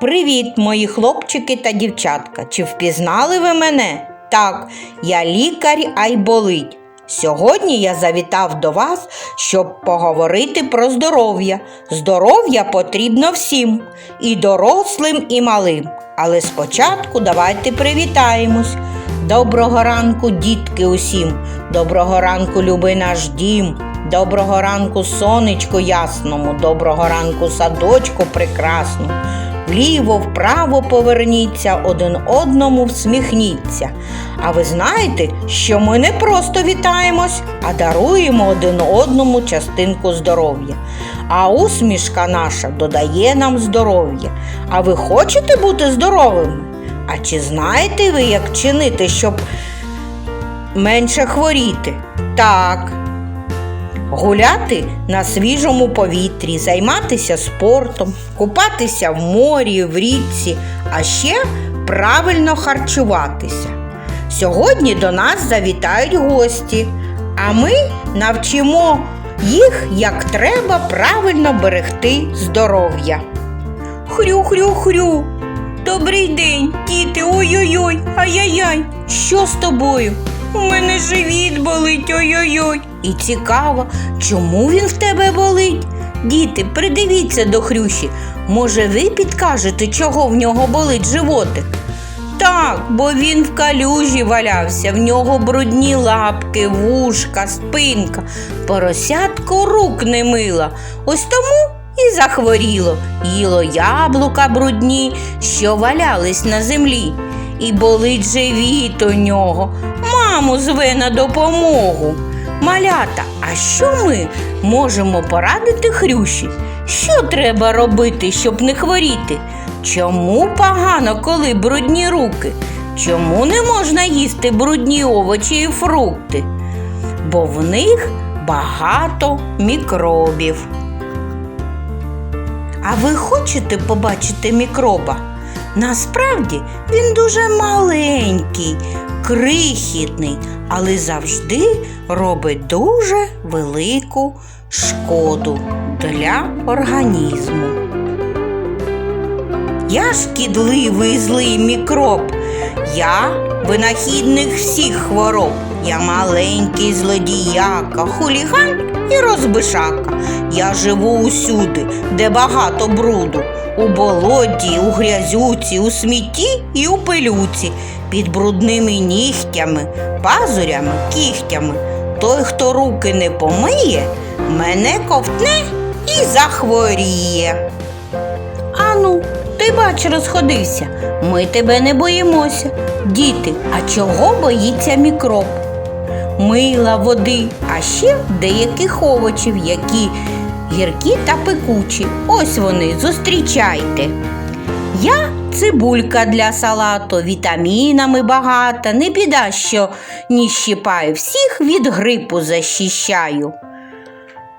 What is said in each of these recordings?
Привіт, мої хлопчики та дівчатка. Чи впізнали ви мене? Так, я лікар Айболить. Сьогодні я завітав до вас, щоб поговорити про здоров'я. Здоров'я потрібно всім, і дорослим, і малим. Але спочатку давайте привітаємось. Доброго ранку, дітки, усім. Доброго ранку, любий наш дім. Доброго ранку, сонечку ясному, доброго ранку, садочку прекрасному. Вліво, вправо поверніться, один одному всміхніться. А ви знаєте, що ми не просто вітаємось, а даруємо один одному частинку здоров'я. А усмішка наша додає нам здоров'я. А ви хочете бути здоровими? А чи знаєте ви, як чинити, щоб менше хворіти? Так, Гуляти на свіжому повітрі, займатися спортом, купатися в морі, в річці, а ще правильно харчуватися. Сьогодні до нас завітають гості, а ми навчимо їх, як треба правильно берегти здоров'я. Хрю-хрю-хрю. Добрий день, діти, ой-ой-ой, ай-яй-яй. Що з тобою? У мене живіт болить, ой-ой-ой. І цікаво, чому він в тебе болить? Діти, придивіться до Хрюші. Може, ви підкажете, чого в нього болить животик? Так, бо він в калюжі валявся, в нього брудні лапки, вушка, спинка, поросятко рук не мила. Ось тому і захворіло, їло яблука брудні, що валялись на землі. І болить живіт у нього. Маму зве на допомогу. Малята, а що ми можемо порадити Хрюші? Що треба робити, щоб не хворіти? Чому погано, коли брудні руки? Чому не можна їсти брудні овочі і фрукти? Бо в них багато мікробів. А ви хочете побачити мікроба? Насправді він дуже маленький, крихітний, але завжди робить дуже велику шкоду для організму. Я шкідливий злий мікроб. Я винахідник всіх хвороб. Я маленький злодіяка, хуліган і розбишака. Я живу усюди, де багато бруду. У болоті, у грязюці, у смітті і у пилюці, під брудними нігтями, пазурями, кігтями. Той, хто руки не помиє, мене ковтне і захворіє. Ану, ти бач, розходився. Ми тебе не боїмося. Діти, а чого боїться мікроб? Мила, води, а ще деяких овочів, які гіркі та пекучі. Ось вони, зустрічайте. Я цибулька для салату, вітамінами багата, не біда, що ні щіпаю, всіх від грипу захищаю.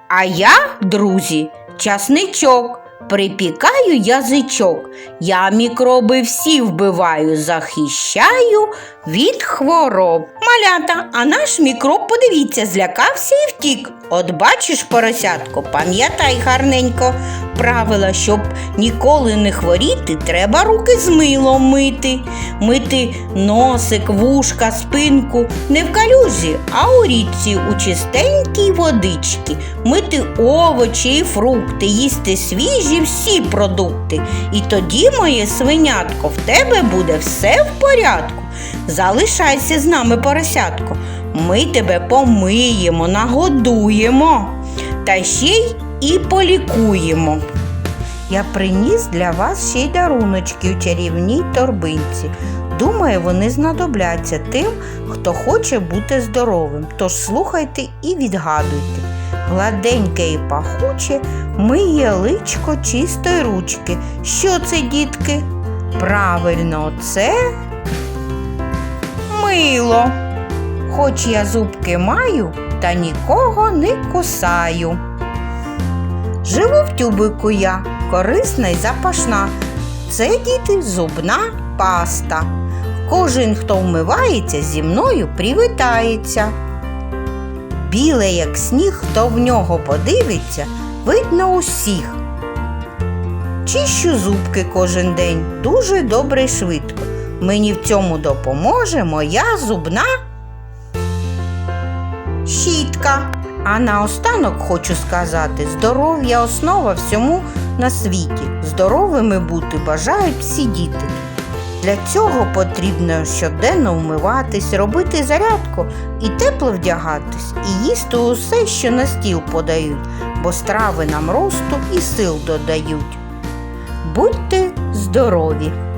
А я, друзі, часничок, припікаю язичок. Я мікроби всі вбиваю, захищаю від хвороб. Малята, а наш мікроб, подивіться, злякався і втік. От бачиш, поросятко, пам'ятай гарненько правила, щоб ніколи не хворіти, треба руки з милом мити. Мити носик, вушка, спинку не в калюжі, а у річці у чистенькій водичці. Мити овочі і фрукти, їсти свіжі всі продукти. І тоді, моє свинятко, в тебе буде все в порядку. Залишайся з нами, поросятко. Ми тебе помиємо, нагодуємо та ще й і полікуємо. Я приніс для вас ще й даруночки у чарівній торбинці. Думаю, вони знадобляться тим, хто хоче бути здоровим. Тож слухайте і відгадуйте. Гладеньке і пахуче миє личко чистої ручки. Що це, дітки? Правильно, це мило. Хоч я зубки маю, та нікого не кусаю. Живу в тюбику я, корисна й запашна. Це діти зубна паста. Кожен, хто вмивається, зі мною привітається. Біле, як сніг, хто в нього подивиться, видно усіх. Чищу зубки кожен день дуже добре і швидко. Мені в цьому допоможе моя зубна щітка. А наостанок хочу сказати: здоров'я основа всьому на світі. Здоровими бути бажають всі діти. Для цього потрібно щоденно вмиватись, робити зарядку і тепло вдягатись, і їсти усе, що на стіл подають, бо страви нам росту і сил додають. Будьте здорові!